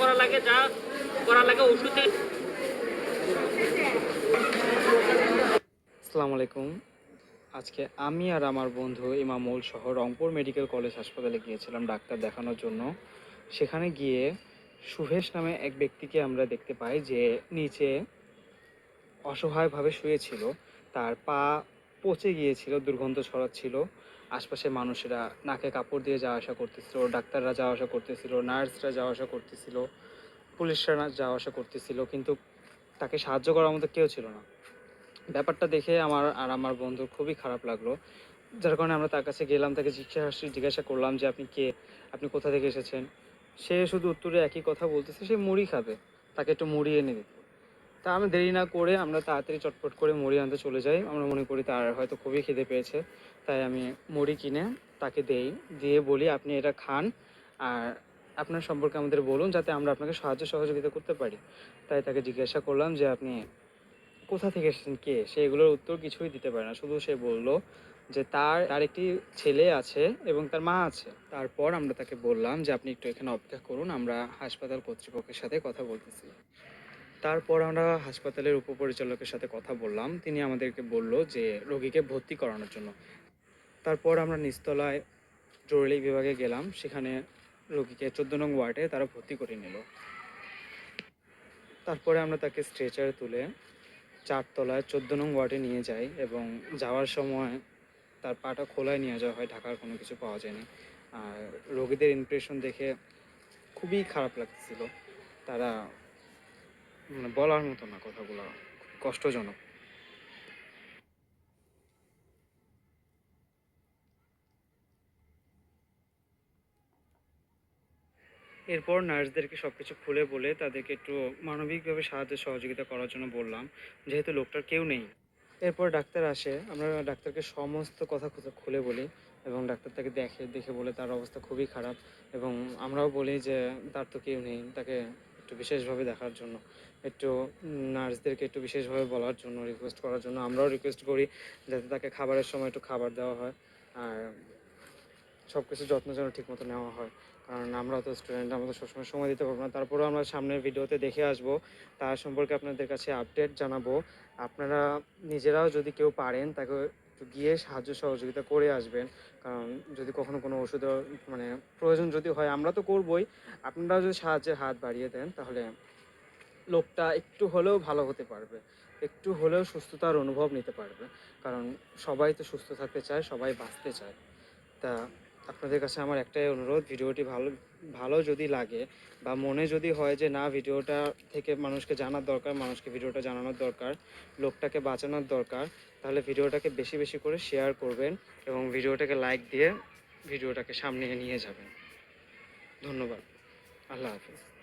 করা লাগে, যা করা লাগে ওষুধে। আসসালামু আলাইকুম। আজকে আমি আর আমার বন্ধু ইমামুল সহ রংপুর মেডিকেল কলেজ হাসপাতালে গিয়েছিলাম ডাক্তার দেখানোর জন্য। সেখানে গিয়ে সুভেশ নামে এক ব্যক্তিকে আমরা দেখতে পাই যে নিচে অসহায়ভাবে শুয়েছিল। তার পা পচে গিয়েছিল, দুর্গন্ধ ছড়াচ্ছিল। আশপাশের মানুষেরা নাকে কাপড় দিয়ে যাওয়া আসা করতেছিল, ডাক্তাররা যাওয়া আসা করতেছিল, নার্সরা যাওয়া আসা করতেছিল, পুলিশরা যাওয়া আসা করতেছিল, কিন্তু তাকে সাহায্য করার মতো কেউ ছিল না। ব্যাপারটা দেখে আমার আর আমার বন্ধুর খুবই খারাপ লাগল। যার কারণে আমরা তার কাছে গেলাম, তাকে জিজ্ঞাসা জিজ্ঞাসা করলাম যে, আপনি কে? আপনি কোথা থেকে এসেছেন? সে শুধু উত্তরে একই কথা বলতেছে, সে মুড়ি খাবে। তাকে একটু মুড়ি এনে দিত। তা আমি দেরি না করে আমরা তাড়াতাড়ি চটপট করে মুড়ি আনতে চলে যাই। আমরা মনে করি তার হয়তো খুবই খিদে পেয়েছে, তাই আমি মুড়ি কিনে তাকে দেই। দিয়ে বলি, আপনি এটা খান আর আপনার সম্পর্কে আমাদের বলুন যাতে আমরা আপনাকে সাহায্য সহযোগিতা করতে পারি। তাই তাকে জিজ্ঞাসা করলাম যে, আপনি কোথা থেকে এসেছেন? কে? সে এগুলোর উত্তর কিছুই দিতে পারে না। শুধু সে বলল যে, তার তার একটি ছেলে আছে এবং তার মা আছে। তারপর আমরা তাকে বললাম যে, আপনি একটু এখানে অপেক্ষা করুন, আমরা হাসপাতাল কর্তৃপক্ষের সাথে কথা বলতেছি। তারপর আমরা হাসপাতালের উপপরিচালকের সাথে কথা বললাম। তিনি আমাদেরকে বলল যে, রোগীকে ভর্তি করানোর জন্য। তারপর আমরা নিচতলায় জরুরি বিভাগে গেলাম। সেখানে রোগীকে চোদ্দ নং ওয়ার্ডে তারা ভর্তি করে নিল। তারপরে আমরা তাকে স্ট্রেচারে তুলে চারতলায় চোদ্দ নং ওয়ার্ডে নিয়ে যাই এবং যাওয়ার সময় তার পাটা খোলায় নিয়ে যাওয়া হয়। ঢাকার কোনো কিছু পাওয়া যায়নি। আর রোগীদের ইমপ্রেশন দেখে খুবই খারাপ লাগছিল তারা মানে বলার মতো না কথাগুলো কষ্টজনক। এরপর নার্সদেরকে সব কিছু খুলে বলে তাদেরকে একটু মানবিকভাবে সাহায্য সহযোগিতা করার জন্য বললাম, যেহেতু লোকটার কেউ নেই। এরপর ডাক্তার আসে, আমরা ডাক্তারকে সমস্ত কথা খুলে- বলি এবং ডাক্তার তাকে দেখে দেখে বলে তার অবস্থা খুবই খারাপ এবং আমরাও বলি যে তার তো কেউ নেই, তাকে একটু বিশেষভাবে দেখার জন্য, একটু নার্সদেরকে একটু বিশেষভাবে বলার জন্য রিকোয়েস্ট করার জন্য। আমরাও রিকোয়েস্ট করি যাতে তাকে খাবারের সময় একটু খাবার দেওয়া হয় আর সব কিছু যত্ন যেন ঠিকমতো নেওয়া হয়। কারণ আমরা তো স্টুডেন্ট আমরা তো সবসময় সময় দিতে পারব না। তারপরেও আমরা সামনের ভিডিওতে দেখে আসব, তার সম্পর্কে আপনাদের কাছে আপডেট জানাব। আপনারা নিজেরাও যদি কেউ পারেন তাকে গিয়ে সাহায্য সহযোগিতা করে আসবেন। কারণ যদি কখনো কোনো ওষুধের মানে প্রয়োজন যদি হয়, আমরা তো করবই। আপনারা যদি সাহায্যের হাত বাড়িয়ে দেন, তাহলে লোকটা একটু হলেও ভালো হতে পারবে। একটু হলেও সুস্থতার অনুভব নিতে পারবে। কারণ সবাই তো সুস্থ থাকতে চায়, সবাই বাঁচতে চায়। তা আপনাদের কাছে আমার একটাই অনুরোধ, ভিডিওটি ভালো ভালো যদি লাগে বা মনে যদি হয় যে না, ভিডিওটা থেকে মানুষকে জানার দরকার, মানুষকে ভিডিওটা জানানোর দরকার, লোকটাকে বাঁচানোর দরকার, তাহলে ভিডিওটাকে বেশি বেশি করে শেয়ার করবেন এবং ভিডিওটাকে লাইক দিয়ে ভিডিওটাকে সামনে নিয়ে যাবেন। ধন্যবাদ। আল্লাহ হাফিজ।